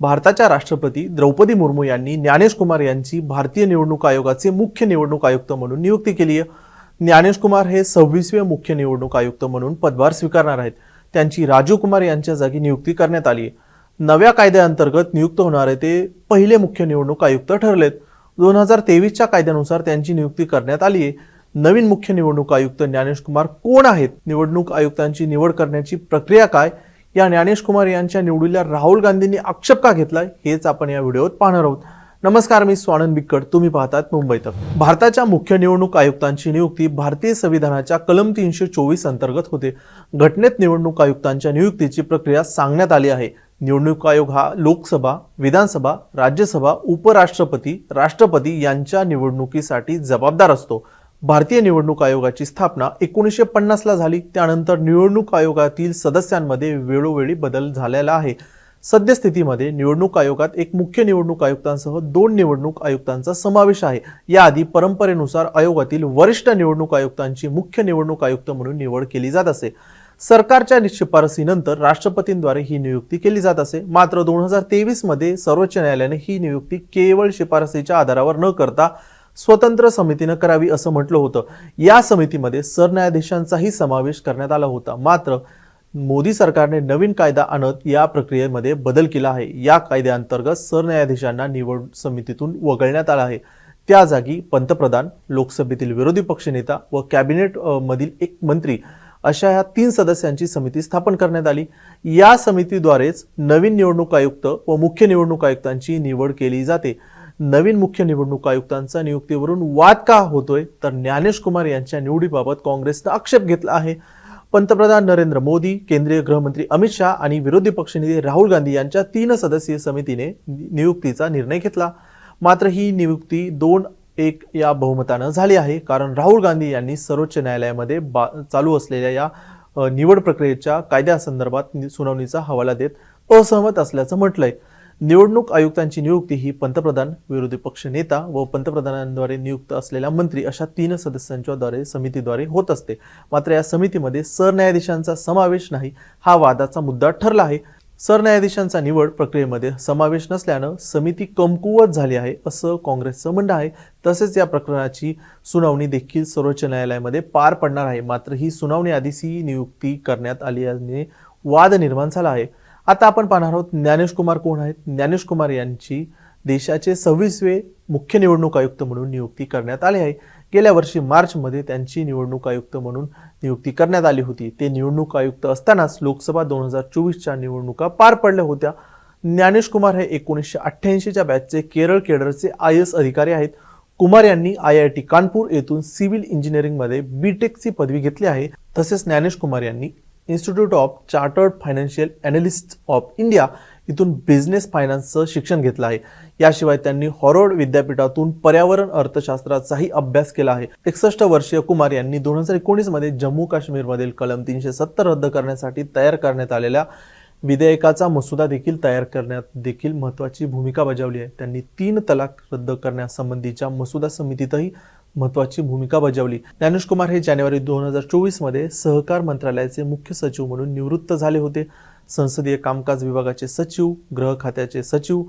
भारताच्या राष्ट्रपती द्रौपदी मुर्मू यांनी ज्ञानेश कुमार यांची भारतीय निवडणूक आयोगाचे मुख्य निवडणूक आयुक्त म्हणून नियुक्ती केली आहे. ज्ञानेश कुमार हे सव्वीसवे मुख्य निवडणूक आयुक्त म्हणून पदभार स्वीकारणार आहेत. त्यांची राजीव कुमार यांच्या जागी नियुक्ती करण्यात आली आहे. नव्या कायद्याअंतर्गत नियुक्त होणारे ते पहिले मुख्य निवडणूक आयुक्त ठरलेत. दोन हजार तेवीसच्या कायद्यानुसार त्यांची नियुक्ती करण्यात आली आहे. नवीन मुख्य निवडणूक आयुक्त ज्ञानेश कुमार कोण आहेत? निवडणूक आयुक्तांची निवड करण्याची प्रक्रिया काय? या ज्ञानेश कुमार यांच्या निवडीला राहुल गांधींनी आक्षेप का घेतलाय हेच आपण या व्हिडिओत पाहणार आहोत. नमस्कार मी स्वानंद बिक्कट तुम्ही पाहतात मुंबई तक भारताच्या मुख्य निवडणूक आयुक्तांची नियुक्ती भारतीय संविधानाच्या कलम तीनशे चोवीस अंतर्गत होते. घटनेत निवडणूक आयुक्तांच्या नियुक्तीची प्रक्रिया सांगण्यात आली आहे. निवडणूक आयोग हा लोकसभा विधानसभा राज्यसभा उपराष्ट्रपती राष्ट्रपती यांच्या निवडणुकीसाठी जबाबदार असतो. भारतीय निवडणूक आयोगाची स्थापना एकोणीसशे पन्नासला झाली. त्यानंतर निवडणूक आयोगातील सदस्यांमध्ये वेळोवेळी बदल झालेला आहे. सद्यस्थितीमध्ये निवडणूक आयोगात एक मुख्य निवडणूक आयुक्तांसह दोन निवडणूक आयुक्तांचा समावेश आहे. याआधी परंपरेनुसार आयोगातील वरिष्ठ निवडणूक आयुक्तांची मुख्य निवडणूक आयुक्त म्हणून निवड केली जात असे. सरकारच्या शिफारसीनंतर राष्ट्रपतींद्वारे ही नियुक्ती केली जात असे. मात्र दोन हजार तेवीसमध्ये सर्वोच्च न्यायालयाने ही नियुक्ती केवळ शिफारसीच्या आधारावर न करता स्वतंत्र समितीनं करावी असं म्हटलं होतं. या समितीमध्ये सरन्यायाधीशांचाही समावेश करण्यात आला होता. मात्र मोदी सरकारने नवीन कायदा आणत या प्रक्रियेमध्ये बदल केला आहे. या कायद्याअंतर्गत सरन्यायाधीशांना निवड समितीतून वगळण्यात आलं आहे. त्या जागी पंतप्रधान लोकसभेतील विरोधी पक्षनेता व कॅबिनेट मधील एक मंत्री अशा या तीन सदस्यांची समिती स्थापन करण्यात आली. या समितीद्वारेच नवीन निवडणूक आयुक्त व मुख्य निवडणूक आयुक्तांची निवड केली जाते. नवीन मुख्य निवडणूक आयुक्तांचा नियुक्तीवरून वाद का होतोय? तर ज्ञानेश कुमार यांच्या निवडीबाबत काँग्रेसनं आक्षेप घेतला आहे. पंतप्रधान नरेंद्र मोदी केंद्रीय गृहमंत्री अमित शहा आणि विरोधी पक्षनेते राहुल गांधी यांच्या तीन सदस्यीय समितीने नियुक्तीचा निर्णय घेतला. मात्र ही नियुक्ती दोन एक या बहुमतानं झाली आहे. कारण राहुल गांधी यांनी सर्वोच्च न्यायालयामध्ये बा चालू असलेल्या या निवड प्रक्रियेच्या कायद्यासंदर्भात नि- सुनावणीचा हवाला देत असहमत असल्याचं म्हटलंय. निवडणूक आयुक्तांची नियुक्ती ही पंतप्रधान विरोधी पक्ष नेता व पंतप्रधानांद्वारे नियुक्त असलेल्या मंत्री अशा तीन सदस्यांच्याद्वारे समितीद्वारे होत असते. मात्र या समितीमध्ये सरन्यायाधीशांचा समावेश नाही हा वादाचा मुद्दा ठरला आहे. सरन्यायाधीशांचा निवड प्रक्रियेमध्ये समावेश नसल्यानं समिती कमकुवत झाली आहे असं काँग्रेसचं म्हणणं आहे. तसेच या प्रकरणाची सुनावणी देखील सर्वोच्च न्यायालयामध्ये पार पडणार आहे. मात्र ही सुनावणी आधीच ही नियुक्ती करण्यात आल्याने वाद निर्माण झाला आहे. आता आपण पाहणार आहोत ज्ञानेश कुमार कोण आहेत? ज्ञानेश कुमार यांची देशाचे सव्वीसवे मुख्य निवडणूक आयुक्त म्हणून नियुक्ती करण्यात आली आहे. गेल्या वर्षी मार्चमध्ये त्यांची निवडणूक आयुक्त म्हणून नियुक्ती करण्यात आली होती. ते निवडणूक आयुक्त असतानाच लोकसभा दोन हजार चोवीसच्या निवडणुका पार पडल्या होत्या. ज्ञानेश कुमार हे एकोणीसशे अठ्ठ्याऐंशीच्या बॅचचे केरळ केडरचे आय एस अधिकारी आहेत. कुमार यांनी आय आय टी कानपूर येथून सिव्हिल इंजिनिअरिंगमध्ये बी टेकची पदवी घेतली आहे. तसेच ज्ञानेश कुमार यांनी institute of chartered financial analyst of India इथून बिझनेस फायनान्सचं शिक्षण घेतलं आहे. याशिवाय त्यांनी हॉरोड विद्यापीठातून पर्यावरण अर्थशास्त्राचाही अभ्यास केला आहे. एकसष्ट वर्षीय कुमार यांनी दोन हजार एकोणीसमध्ये जम्मू काश्मीरमधील कलम तीनशे सत्तर रद्द करण्यासाठी तयार करण्यात आलेल्या विधेयकाचा मसुदा देखील तयार करण्यात देखील महत्त्वाची भूमिका बजावली आहे. त्यांनी तीन तलाक रद्द करण्यासंबंधीच्या मसुदा समितीतही महत्त्वाची भूमिका बजावली. ज्ञानेश कुमार हे जानेवारी दोन हजार चोवीसमध्ये सहकार मंत्रालयाचे मुख्य सचिव म्हणून निवृत्त झाले होते. संसदीय कामकाज विभागाचे सचिव गृह खात्याचे सचिव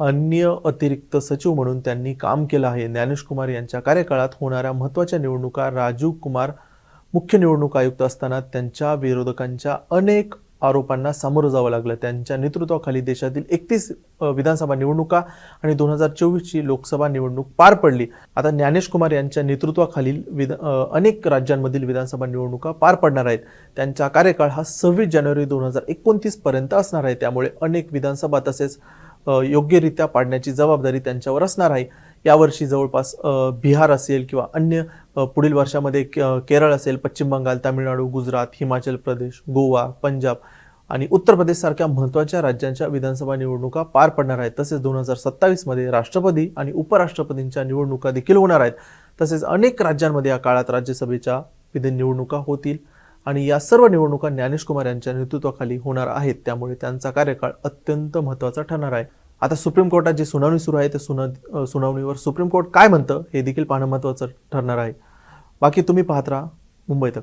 अन्य अतिरिक्त सचिव म्हणून त्यांनी काम केलं आहे. ज्ञानेश कुमार यांच्या कार्यकाळात होणाऱ्या महत्त्वाच्या निवडणुका राजीव कुमार मुख्य निवडणूक आयुक्त असताना त्यांच्या विरोधकांच्या अनेक आरोपांना सामोरं जावं लागलं. त्यांच्या नेतृत्वाखाली देशातील एकतीस विधानसभा निवडणुका आणि दोन हजार चोवीसची लोकसभा निवडणूक पार पडली. आता ज्ञानेश कुमार यांच्या नेतृत्वाखालील विध अनेक राज्यांमधील विधानसभा निवडणुका पार पडणार आहेत. त्यांचा कार्यकाळ हा सव्वीस जानेवारी दोन हजार एकोणतीसपर्यंत असणार आहे. त्यामुळे अनेक विधानसभा तसेच योग्यरित्या पाडण्याची जबाबदारी त्यांच्यावर असणार आहे. यावर्षी जवळपास बिहार असेल किंवा अन्य पुढील वर्षामध्ये के- केरळ असेल पश्चिम बंगाल तामिळनाडू गुजरात हिमाचल प्रदेश गोवा पंजाब आणि उत्तर प्रदेशसारख्या महत्त्वाच्या राज्यांच्या विधानसभा निवडणुका पार पडणार आहेत. तसेच दोन हजार सत्तावीसमध्ये राष्ट्रपती आणि उपराष्ट्रपतींच्या निवडणुका देखील होणार आहेत. तसेच अनेक राज्यांमध्ये या काळात राज्यसभेच्या विधी निवडणुका होतील आणि या सर्व निवडणुका ज्ञानेश कुमार यांच्या नेतृत्वाखाली होणार आहेत. त्यामुळे त्यांचा कार्यकाळ अत्यंत महत्त्वाचा ठरणार आहे. आता सुप्रीम कोर्टात जी सुनावणी सुरू आहे त्या सुना सुनावणीवर सुप्रीम कोर्ट काय म्हणतं हे देखील पाहणं महत्त्वाचं ठरणार आहे. बाकी तुम्ही पाहत राहा मुंबई तक.